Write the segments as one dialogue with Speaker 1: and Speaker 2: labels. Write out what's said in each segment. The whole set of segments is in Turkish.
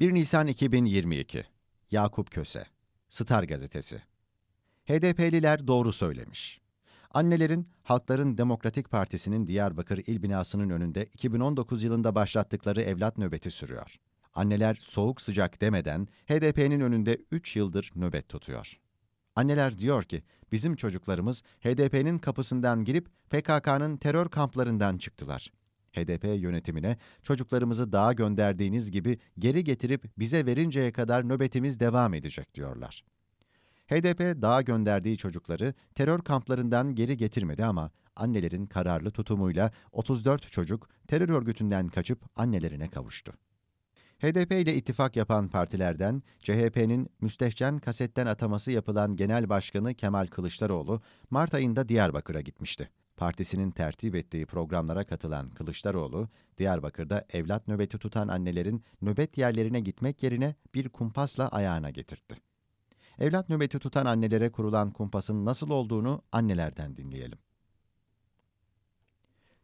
Speaker 1: 1 Nisan 2022 Yakup Köse Star Gazetesi HDP'liler doğru söylemiş. Annelerin Halkların Demokratik Partisi'nin Diyarbakır İl Binası'nın önünde 2019 yılında başlattıkları evlat nöbeti sürüyor. Anneler soğuk sıcak demeden HDP'nin önünde 3 yıldır nöbet tutuyor. Anneler diyor ki, bizim çocuklarımız HDP'nin kapısından girip PKK'nın terör kamplarından çıktılar. HDP yönetimine çocuklarımızı dağa gönderdiğiniz gibi geri getirip bize verinceye kadar nöbetimiz devam edecek diyorlar. HDP dağa gönderdiği çocukları terör kamplarından geri getirmedi ama annelerin kararlı tutumuyla 34 çocuk terör örgütünden kaçıp annelerine kavuştu. HDP ile ittifak yapan partilerden CHP'nin müstehcen kasetten ataması yapılan Genel Başkanı Kemal Kılıçdaroğlu Mart ayında Diyarbakır'a gitmişti. Partisinin tertip ettiği programlara katılan Kılıçdaroğlu, Diyarbakır'da evlat nöbeti tutan annelerin nöbet yerlerine gitmek yerine bir kumpasla ayağına getirtti. Evlat nöbeti tutan annelere kurulan kumpasın nasıl olduğunu annelerden dinleyelim.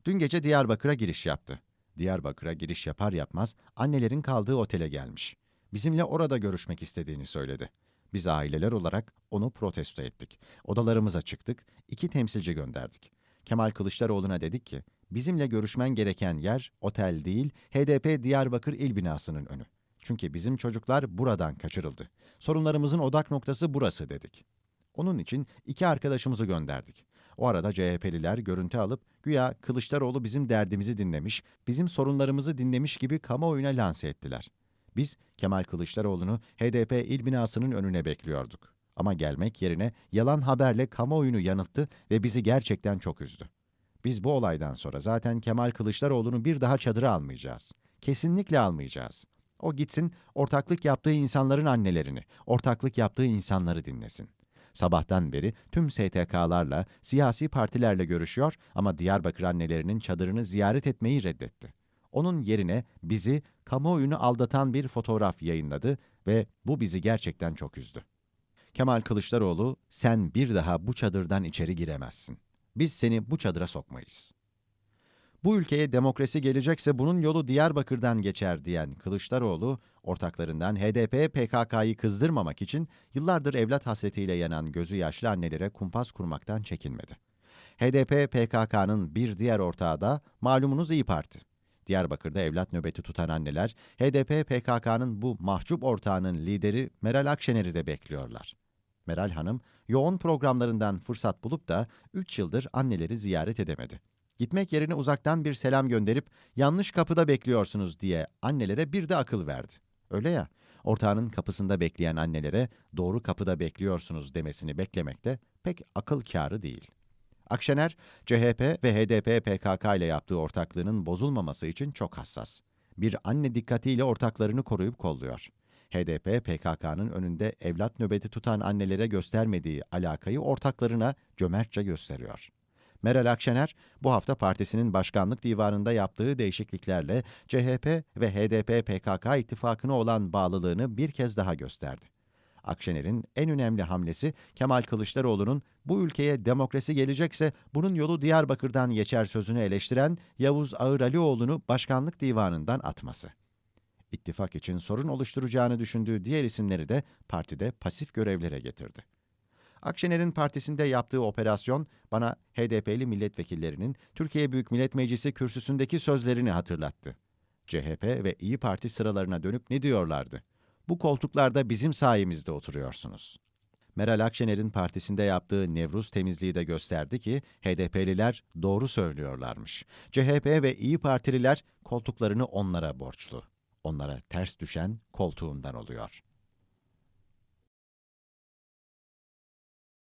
Speaker 1: Dün gece Diyarbakır'a giriş yaptı. Diyarbakır'a giriş yapar yapmaz annelerin kaldığı otele gelmiş. Bizimle orada görüşmek istediğini söyledi. Biz aileler olarak onu protesto ettik. Odalarımıza çıktık, iki temsilci gönderdik. Kemal Kılıçdaroğlu'na dedik ki, bizimle görüşmen gereken yer otel değil, HDP Diyarbakır İl Binası'nın önü. Çünkü bizim çocuklar buradan kaçırıldı. Sorunlarımızın odak noktası burası dedik. Onun için iki arkadaşımızı gönderdik. O arada CHP'liler görüntü alıp güya Kılıçdaroğlu bizim derdimizi dinlemiş, bizim sorunlarımızı dinlemiş gibi kamuoyuna lanse ettiler. Biz Kemal Kılıçdaroğlu'nu HDP il binasının önüne bekliyorduk. Ama gelmek yerine yalan haberle kamuoyunu yanılttı ve bizi gerçekten çok üzdü. Biz bu olaydan sonra zaten Kemal Kılıçdaroğlu'nu bir daha çadıra almayacağız. Kesinlikle almayacağız. O gitsin ortaklık yaptığı insanların annelerini, ortaklık yaptığı insanları dinlesin. Sabahtan beri tüm STK'larla, siyasi partilerle görüşüyor ama Diyarbakır annelerinin çadırını ziyaret etmeyi reddetti. Onun yerine bizi kamuoyunu aldatan bir fotoğraf yayınladı ve bu bizi gerçekten çok üzdü. Kemal Kılıçdaroğlu, sen bir daha bu çadırdan içeri giremezsin. Biz seni bu çadıra sokmayız. Bu ülkeye demokrasi gelecekse bunun yolu Diyarbakır'dan geçer diyen Kılıçdaroğlu, ortaklarından HDP PKK'yı kızdırmamak için yıllardır evlat hasretiyle yanan gözü yaşlı annelere kumpas kurmaktan çekinmedi. HDP PKK'nın bir diğer ortağı da malumunuz İyi Parti. Diyarbakır'da evlat nöbeti tutan anneler, HDP PKK'nın bu mahcup ortağının lideri Meral Akşener'i de bekliyorlar. Meral Hanım, yoğun programlarından fırsat bulup da 3 yıldır anneleri ziyaret edemedi. Gitmek yerine uzaktan bir selam gönderip yanlış kapıda bekliyorsunuz diye annelere bir de akıl verdi. Öyle ya, ortağının kapısında bekleyen annelere doğru kapıda bekliyorsunuz demesini beklemek de pek akıl kârı değil. Akşener, CHP ve HDP PKK ile yaptığı ortaklığının bozulmaması için çok hassas. Bir anne dikkatiyle ortaklarını koruyup kolluyor. HDP, PKK'nın önünde evlat nöbeti tutan annelere göstermediği alakayı ortaklarına cömertçe gösteriyor. Meral Akşener, bu hafta partisinin başkanlık divanında yaptığı değişikliklerle CHP ve HDP PKK ittifakına olan bağlılığını bir kez daha gösterdi. Akşener'in en önemli hamlesi Kemal Kılıçdaroğlu'nun bu ülkeye demokrasi gelecekse bunun yolu Diyarbakır'dan geçer sözünü eleştiren Yavuz Ağır Alioğlu'nu başkanlık divanından atması. İttifak için sorun oluşturacağını düşündüğü diğer isimleri de partide pasif görevlere getirdi. Akşener'in partisinde yaptığı operasyon bana HDP'li milletvekillerinin Türkiye Büyük Millet Meclisi kürsüsündeki sözlerini hatırlattı. CHP ve İyi Parti sıralarına dönüp ne diyorlardı? Bu koltuklarda bizim sayemizde oturuyorsunuz. Meral Akşener'in partisinde yaptığı Nevruz temizliği de gösterdi ki HDP'liler doğru söylüyorlarmış. CHP ve İyi Partililer koltuklarını onlara borçlu. Onlara ters düşen koltuğundan oluyor.